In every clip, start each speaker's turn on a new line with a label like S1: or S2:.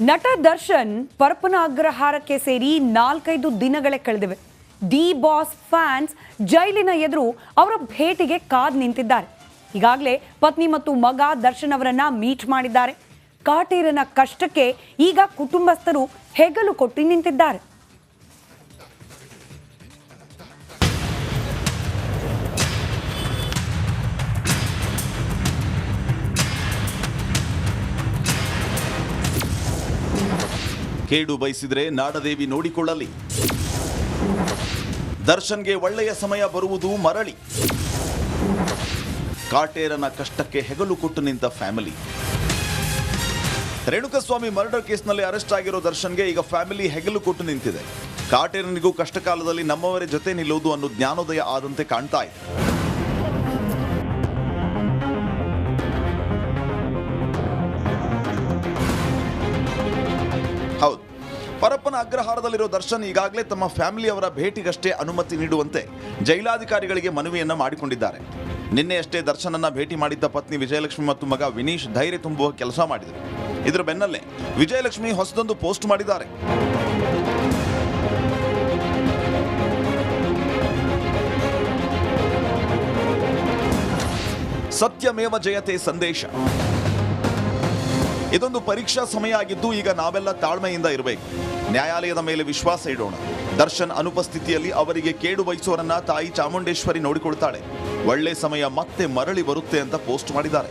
S1: ನಟ ದರ್ಶನ್ ಪರಪನ ಅಗ್ರಹಾರಕ್ಕೆ ಸೇರಿ ನಾಲ್ಕೈದು ದಿನಗಳೇ ಕಳೆದಿವೆ. ದಿ ಬಾಸ್ ಫ್ಯಾನ್ಸ್ ಜೈಲಿನ ಎದುರು ಅವರ ಭೇಟಿಗೆ ಕಾದ್ ನಿಂತಿದ್ದಾರೆ. ಈಗಾಗಲೇ ಪತ್ನಿ ಮತ್ತು ಮಗ ದರ್ಶನ್ ಅವರನ್ನ ಮೀಟ್ ಮಾಡಿದ್ದಾರೆ. ಕಾಟೀರನ ಕಷ್ಟಕ್ಕೆ ಈಗ ಕುಟುಂಬಸ್ಥರು ಹೆಗಲು ಕೊಟ್ಟು ನಿಂತಿದ್ದಾರೆ.
S2: ಕೇಡು ಬಯಸಿದ್ರೆ ನಾಡದೇವಿ ನೋಡಿಕೊಳ್ಳಲಿ. ದರ್ಶನ್ಗೆ ಒಳ್ಳೆಯ ಸಮಯ ಬರುವುದು ಮರಳಿ. ಕಾಟೇರನ ಕಷ್ಟಕ್ಕೆ ಹೆಗಲು ಕೊಟ್ಟು ನಿಂತ ಫ್ಯಾಮಿಲಿ. ರೇಣುಕಸ್ವಾಮಿ ಮರ್ಡರ್ ಕೇಸ್ನಲ್ಲಿ ಅರೆಸ್ಟ್ ಆಗಿರೋ ದರ್ಶನ್ಗೆ ಈಗ ಫ್ಯಾಮಿಲಿ ಹೆಗಲು ಕೊಟ್ಟು ನಿಂತಿದೆ. ಕಾಟೇರನಿಗೂ ಕಷ್ಟ ಕಾಲದಲ್ಲಿ ನಮ್ಮವರೇ ಜೊತೆ ನಿಲ್ಲುವುದು ಅನ್ನೋ ಜ್ಞಾನೋದಯ ಆದಂತೆ ಕಾಣ್ತಾ ಇದೆ. ಪರಪ್ಪನ ಅಗ್ರಹಾರದಲ್ಲಿರೋ ದರ್ಶನ್ ಈಗಾಗಲೇ ತಮ್ಮ ಫ್ಯಾಮಿಲಿಯವರ ಭೇಟಿಗಷ್ಟೇ ಅನುಮತಿ ನೀಡುವಂತೆ ಜೈಲಾಧಿಕಾರಿಗಳಿಗೆ ಮನವಿಯನ್ನು ಮಾಡಿಕೊಂಡಿದ್ದಾರೆ. ನಿನ್ನೆಯಷ್ಟೇ ದರ್ಶನನ್ನ ಭೇಟಿ ಮಾಡಿದ್ದ ಪತ್ನಿ ವಿಜಯಲಕ್ಷ್ಮಿ ಮತ್ತು ಮಗ ವಿನೀಶ್ ಧೈರ್ಯ ತುಂಬುವ ಕೆಲಸ ಮಾಡಿದರು. ಇದರ ಬೆನ್ನಲ್ಲೇ ವಿಜಯಲಕ್ಷ್ಮಿ ಹೊಸದೊಂದು ಪೋಸ್ಟ್ ಮಾಡಿದ್ದಾರೆ. ಸತ್ಯಮೇವ ಜಯತೆ ಸಂದೇಶ. ಇದೊಂದು ಪರೀಕ್ಷಾ ಸಮಯ ಆಗಿದ್ದು ಈಗ ನಾವೆಲ್ಲ ತಾಳ್ಮೆಯಿಂದ ಇರಬೇಕು. ನ್ಯಾಯಾಲಯದ ಮೇಲೆ ವಿಶ್ವಾಸ ಇಡೋಣ. ದರ್ಶನ್ ಅನುಪಸ್ಥಿತಿಯಲ್ಲಿ ಅವರಿಗೆ ಕೇಡು ಬಯಸೋರನ್ನ ತಾಯಿ ಚಾಮುಂಡೇಶ್ವರಿ ನೋಡಿಕೊಳ್ತಾಳೆ. ಒಳ್ಳೆ ಸಮಯ ಮತ್ತೆ ಮರಳಿ ಬರುತ್ತೆ ಅಂತ ಪೋಸ್ಟ್ ಮಾಡಿದ್ದಾರೆ.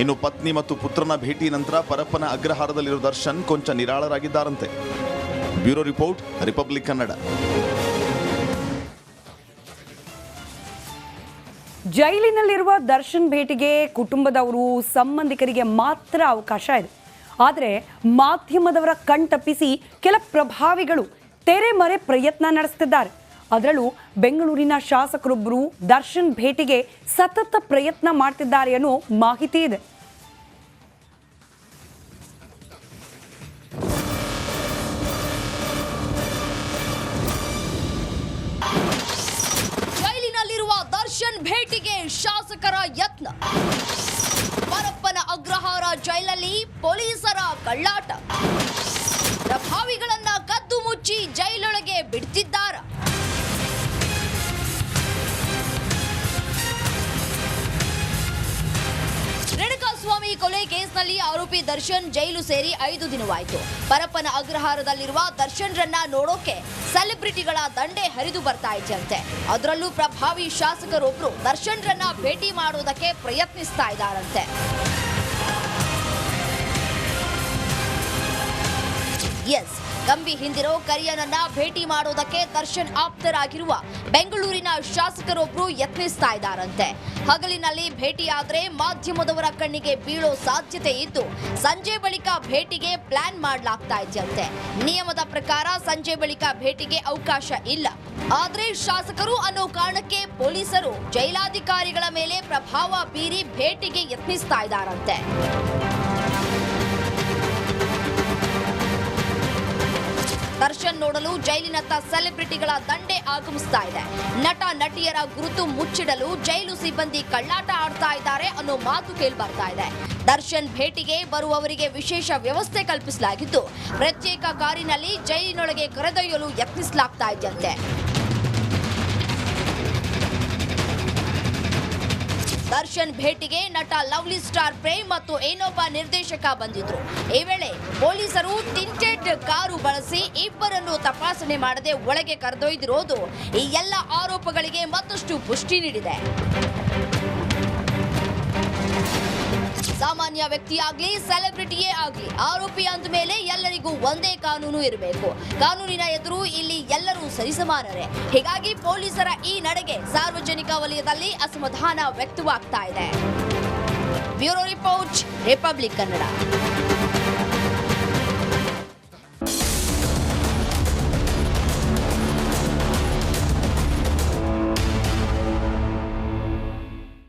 S2: ಇನ್ನು ಪತ್ನಿ ಮತ್ತು ಪುತ್ರನ ಭೇಟಿ ನಂತರ ಪರಪ್ಪನ ಅಗ್ರಹಾರದಲ್ಲಿರೋ ದರ್ಶನ್ ಕೊಂಚ ನಿರಾಳರಾಗಿದ್ದಾರಂತೆ. Bureau report, Republic Kannada.
S1: ಜೈಲಿನಲ್ಲಿರುವ Darshan ಭೇಟಿಗೆ ಕುಟುಂಬದವರು ಸಂಬಂಧಿಕರಿಗೆ ಮಾತ್ರ ಅವಕಾಶ ಇದೆ. ಆದರೆ ಮಾಧ್ಯಮದವರ ಕಣ್ತಪ್ಪಿಸಿ ಕೆಲ ಪ್ರಭಾವಿಗಳು ತೆರೆಮರೆ ಪ್ರಯತ್ನ ನಡೆಸುತ್ತಿದ್ದಾರೆ ಅದರಲ್ಲೂ ಬೆಂಗಳೂರಿನ ಶಾಸಕರೊಬ್ಬರು ದರ್ಶನ್ ಭೇಟಿಗೆ ಸತತ ಪ್ರಯತ್ನ ಮಾಡ್ತಿದ್ದಾರೆ ಅನ್ನೋ ಮಾಹಿತಿ ಇದೆ.
S3: ಶಾಸಕರ ಯತ್ನ. ಆರೋಪಿ ದರ್ಶನ್ ಜೈಲು ಸೇರಿ ಐದು ದಿನವಾಯಿತು. ಪರಪ್ಪನ ಅಗ್ರಹಾರದಲ್ಲಿರುವ ದರ್ಶನ್ರನ್ನ ನೋಡೋಕೆ ಸೆಲೆಬ್ರಿಟಿಗಳ ದಂಡೆ ಹರಿದು ಬರ್ತಾ ಇದೆಯಂತೆ ಅದರಲ್ಲೂ ಪ್ರಭಾವಿ ಶಾಸಕರೊಬ್ರು ದರ್ಶನ್ರನ್ನ ಭೇಟಿ ಮಾಡೋದಕ್ಕೆ ಪ್ರಯತ್ನಿಸ್ತಾ ಇದ್ದಾರಂತೆ. ಎಸ್ ಕಂಬಿ ಹಿಂದಿರೋ ಕರಿಯನನ್ನ ಭೇಟಿ ಮಾಡೋದಕ್ಕೆ ದರ್ಶನ್ ಆಪ್ತರಾಗಿರುವ ಬೆಂಗಳೂರಿನ ಶಾಸಕರೊಬ್ಬರು ಯತ್ನಿಸ್ತಾ ಇದ್ದಾರಂತೆ. ಹಗಲಿನಲ್ಲಿ ಭೇಟಿಯಾದ್ರೆ ಮಾಧ್ಯಮದವರ ಕಣ್ಣಿಗೆ ಬೀಳೋ ಸಾಧ್ಯತೆ ಇದ್ದು, ಸಂಜೆ ಬಳಿಕ ಭೇಟಿಗೆ ಪ್ಲಾನ್ ಮಾಡಲಾಗ್ತಾ ಇದೆಯಂತೆ. ನಿಯಮದ ಪ್ರಕಾರ ಸಂಜೆ ಬಳಿಕ ಭೇಟಿಗೆ ಅವಕಾಶ ಇಲ್ಲ. ಆದ್ರೆ ಶಾಸಕರು ಅನ್ನೋ ಕಾರಣಕ್ಕೆ ಪೊಲೀಸರು ಜೈಲಾಧಿಕಾರಿಗಳ ಮೇಲೆ ಪ್ರಭಾವ ಬೀರಿ ಭೇಟಿಗೆ ಯತ್ನಿಸ್ತಾ ಇದ್ದಾರಂತೆ. ನೋಡಲು ಜೈಲಿನತ್ತ ಸೆಲೆಬ್ರಿಟಿಗಳ ದಂಡೆ ಆಗಮಿಸ್ತಾ ಇದೆ. ನಟ, ನಟಿಯರ ಗುರುತು ಮುಚ್ಚಿಡಲು ಜೈಲು ಸಿಬ್ಬಂದಿ ಕಳ್ಳಾಟ ಆಡ್ತಾ ಇದ್ದಾರೆ ಅನ್ನೋ ಮಾತು ಕೇಳಿ ಬರ್ತಾ ಇದೆ. ದರ್ಶನ್ ಭೇಟಿಗೆ ಬರುವವರಿಗೆ ವಿಶೇಷ ವ್ಯವಸ್ಥೆ ಕಲ್ಪಿಸಲಾಗಿದ್ದು, ಪ್ರತ್ಯೇಕ ಕಾರಿನಲ್ಲಿ ಜೈಲಿನೊಳಗೆ ಕರೆದೊಯ್ಯಲು ಯತ್ನಿಸಲಾಗ್ತಾ ಇದೆಯಂತೆ. ದರ್ಶನ್ ಭೇಟಿಗೆ ನಟ ಲವ್ಲಿ ಸ್ಟಾರ್ ಪ್ರೇಮ್ ಮತ್ತು ಏನೊಬ್ಬ ನಿರ್ದೇಶಕ ಬಂದಿದ್ರು. ಈ ವೇಳೆ ಪೊಲೀಸರು ಟಿಂಟೆಡ್ ಕಾರು ಬಳಸಿ ಇಬ್ಬರನ್ನು ತಪಾಸಣೆ ಮಾಡದೆ ಒಳಗೆ ಕರೆದೊಯ್ದಿರೋದು ಈ ಎಲ್ಲ ಆರೋಪಗಳಿಗೆ ಮತ್ತಷ್ಟು ಪುಷ್ಟಿ ನೀಡಿದೆ. ಸಾಮಾನ್ಯ ವ್ಯಕ್ತಿಯಾಗ್ಲಿ ಸೆಲೆಬ್ರಿಟಿಯೇ ಆಗ್ಲಿ, ಆರೋಪಿ ಅಂದ ಮೇಲೆ ಎಲ್ಲರಿಗೂ ಒಂದೇ ಕಾನೂನು ಇರಬೇಕು. ಕಾನೂನಿನ ಎದುರು ಇಲ್ಲಿ ಎಲ್ಲರೂ ಸರಿಸಮಾನರೇ ಹೀಗಾಗಿ ಪೊಲೀಸರ ಈ ನಡೆಗೆ ಸಾರ್ವಜನಿಕ ವಲಯದಲ್ಲಿ ಅಸಮಾಧಾನ ವ್ಯಕ್ತವಾಗ್ತಾ ಇದೆ. Bureau report, Republic Kannada.